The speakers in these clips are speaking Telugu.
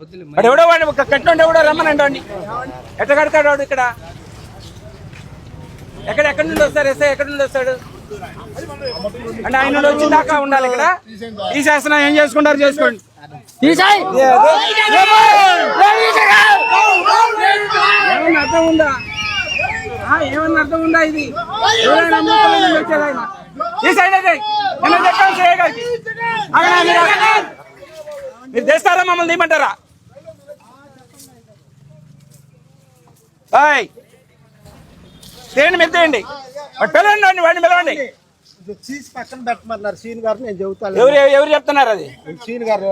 వాడు ఎవడో వాడు ఒక కట్టినోడు ఎవడో రమ్మనండి వాడిని ఎట్ట కడతాడు వాడు ఇక్కడ ఎక్కడ ఎక్కడి నుండి వస్తారు ఎస్ఐ ఎక్కడి నుండి వస్తాడు అంటే ఆయన నుండి వచ్చిన దాకా ఉండాలి ఇక్కడ తీసేస్తున్నా ఏం చేసుకుంటారు చేసుకోండి ఏమన్నా అర్థం ఉందా ఆ, ఏమన్నా అర్థం ఉందా ఇది. ఈ సైడ్ అయితే మీరు చేస్తారా మమ్మల్ని తీయమంటారా హాయ్ చేయండి వాడు పిలవండి వాడిని వాడిని పిలవండి. చీజ్ పక్కన పెట్టమన్నారు. సీన్ గారు నేను చెబుతాను. ఎవరు ఎవరు చెప్తున్నారు అది? సీన్ గారు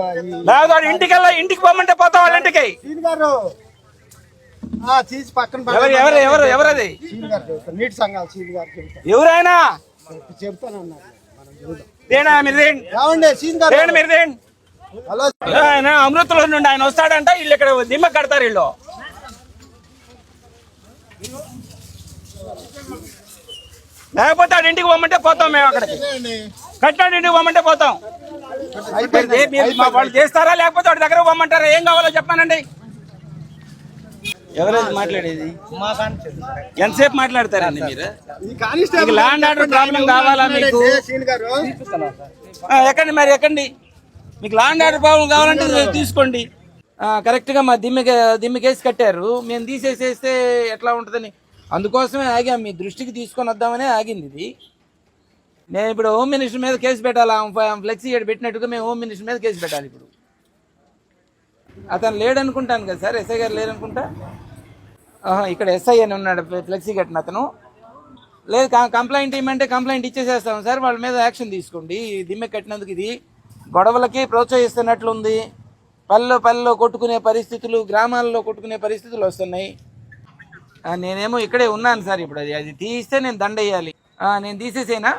లేదు వాడు ఇంటికి వెళ్ళా ఇంటికి పోమంటే పోతాం వాళ్ళ ఇంటికి. సీన్ గారు ఆ చీజ్ పక్కన ఎవరు ఎవరు ఎవరు ఎవరు అది సీన్ గారు చెబుతాను నీటి సంఘాలు సీన్ గారు చెబుతాను ఎవరైనా? అమృతలో నుండి ఆయన వస్తాడంట వీళ్ళు ఇక్కడ దిమ్మ కడతారు వీళ్ళు. లేకపోతే ఆడ ఇంటికి పోమంటే పోతాం మేము అక్కడికి. కట్టినాడు ఇంటికి పోమంటే పోతాం. ఏ, మీరు మా వాళ్ళు చేస్తారా లేకపోతే వాడి దగ్గర పోమంటారా? ఏం కావాలో చెప్పానండి. ఎవరైతే మాట్లాడేది? ఎంతసేపు మాట్లాడతారండి మీరు? ల్యాండ్ ఆర్డర్ ప్రాబ్లం కావాలా మీకు? సీన్ గారు? ఆ, ఎక్కండి మరి ఎక్కండి. మీకు లాండ్ ఆర్డర్ ప్రాబ్లం కావాలంటే తీసుకోండి. కరెక్ట్గా మా దిమ్మికి దిమ్మికేసి కట్టారు. మేము తీసేసేస్తే ఎట్లా ఉంటుందని. అందుకోసమే ఆగాం. మీ దృష్టికి తీసుకొని వద్దామనే ఆగింది ఇది. నేను ఇప్పుడు హోమ్ మినిస్టర్ మీద కేసు పెట్టాలి? ఫ్లెక్సీ ఇక్కడ పెట్టినట్టుగా మేము హోమ్ మినిస్టర్ మీద కేసు పెట్టాలి ఇప్పుడు. అతను లేడనుకుంటాను కదా సార్? ఎస్ఐ గారు లేడనుకుంటా ఇక్కడ ఎస్ఐ అని ఉన్నాడు. ఫ్లెక్సీ కట్టిన అతను. లేదు కంప్లైంట్ ఇవ్వమంటే కంప్లైంట్ ఇచ్చేసేస్తాం సార్. వాళ్ళ మీద యాక్షన్ తీసుకోండి. దిమ్మె కట్టినందుకు ఇది గొడవలకి ప్రోత్సహిస్తున్నట్లుంది. పల్లె పల్లెలో కొట్టుకునే పరిస్థితులు గ్రామాల్లో కొట్టుకునే పరిస్థితులు వస్తున్నాయి. నేనేమో ఇక్కడే ఉన్నాను సార్ ఇప్పుడు అది. అది తీస్తే నేను దండ వేయాలి నేను తీసేసేనా?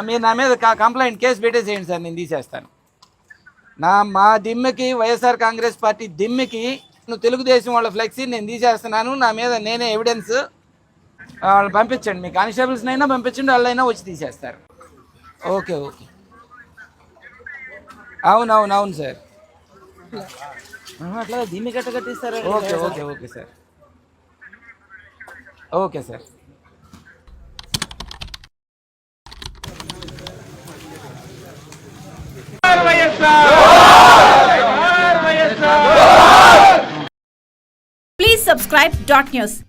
మీరు నా మీద కా- కంప్లైంట్ కేసు పెట్టేసేయండి సార్ నేను తీసేస్తాను. నా మా దిమ్మెకి వైఎస్ఆర్ కాంగ్రెస్ పార్టీ దిమ్మెకి నువ్వు తెలుగుదేశం వాళ్ళ ఫ్లెక్సీ నేను తీసేస్తున్నాను నా మీద నేనే ఎవిడెన్స్ వాళ్ళు పంపించండి. మీ కానిస్టేబుల్స్ అయినా పంపించండి వాళ్ళైనా వచ్చి తీసేస్తారు. Okay okay. అవునవును అవును సార్. అట్లా దీన్ని గట్ట కట్టిస్తారా okay okay okay sir okay sir Please subscribe dot news.